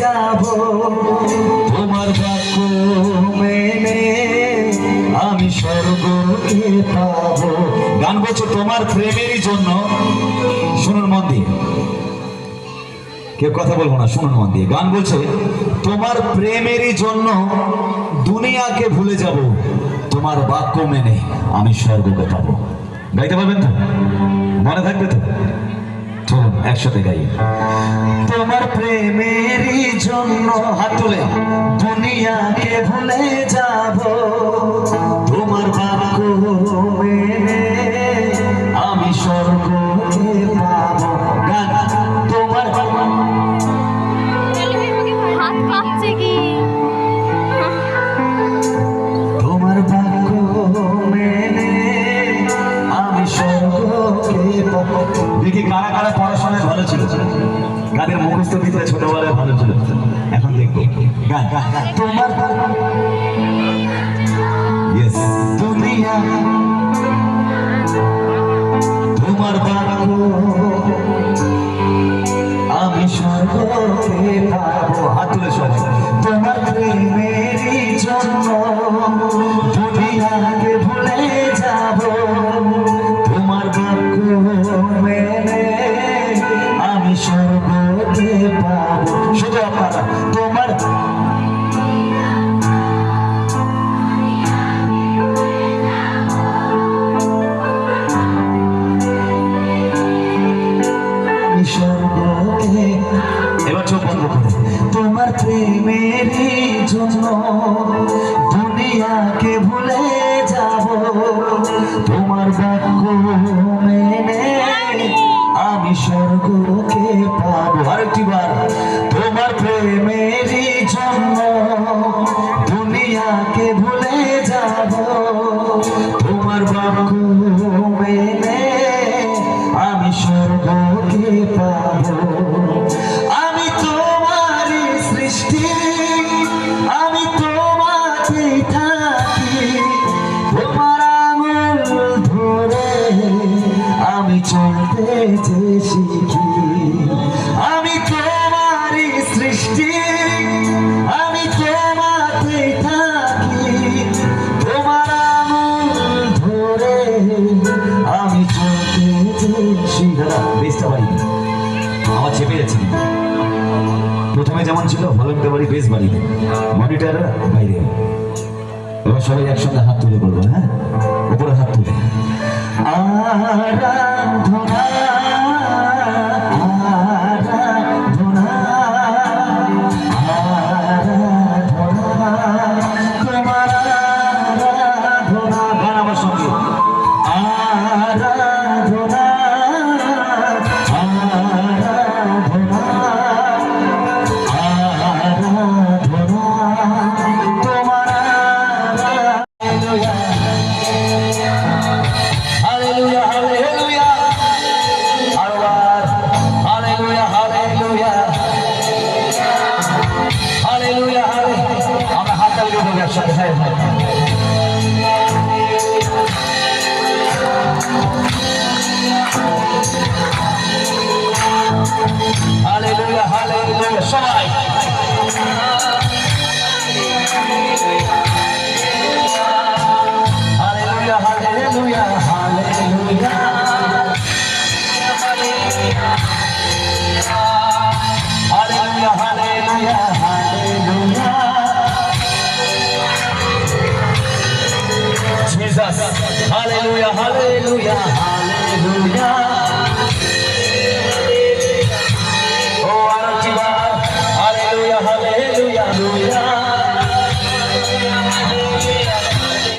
যাব। তোমার বাক্য মেনে আমি স্বর্গকে পাবো। গান বলছে তোমার প্রেমেরই জন্য। শুনুন মন দিয়ে। কেউ কথা বলব না, শুনুন মন দিয়ে। গান বলছে, তোমার প্রেমেরই জন্য দুনিয়াকে ভুলে যাব। তোমার বাক্য মেনে আমি স্বর্গকে পাবো। গাইতে পারবেন তো? মনে থাকবে তো? একসাথে গাই তোমার প্রেমের জন্য হাত তুলে দুনিয়াকে ভুলে যাব। ভালো ছিল। গানের মুখস্থ বিদ্যা ছোটবেলায় ভালো ছিল। এখন দেখব। গান। তোমার দুনিয়া তোমার আমি স্বর্গকে পাবো। হাত তুলে সবাই। শুধু আপনারা তোমার এবার চোখ বন্ধ দুনিয়াকে ভুলে যাব। তোমার বাক্য স্বর্গকে পাবো। আমি তোমারই সৃষ্টি আমি তোমাকে থাকি। তোমার আঙুল ধরে আমি চলতে যে চেপে যাচ্ছে প্রথমে যেমন ছিল ভলিউমটা বাড়ি বেশ বাড়িতে মনিটার বাইরে। সবাই একসঙ্গে হাত তুলে বলব হ্যাঁ? Hallelujah, hallelujah. সবাই Hallelujah, hallelujah, hallelujah. Hallelujah, hallelujah. Jesus hallelujah hallelujah hallelujah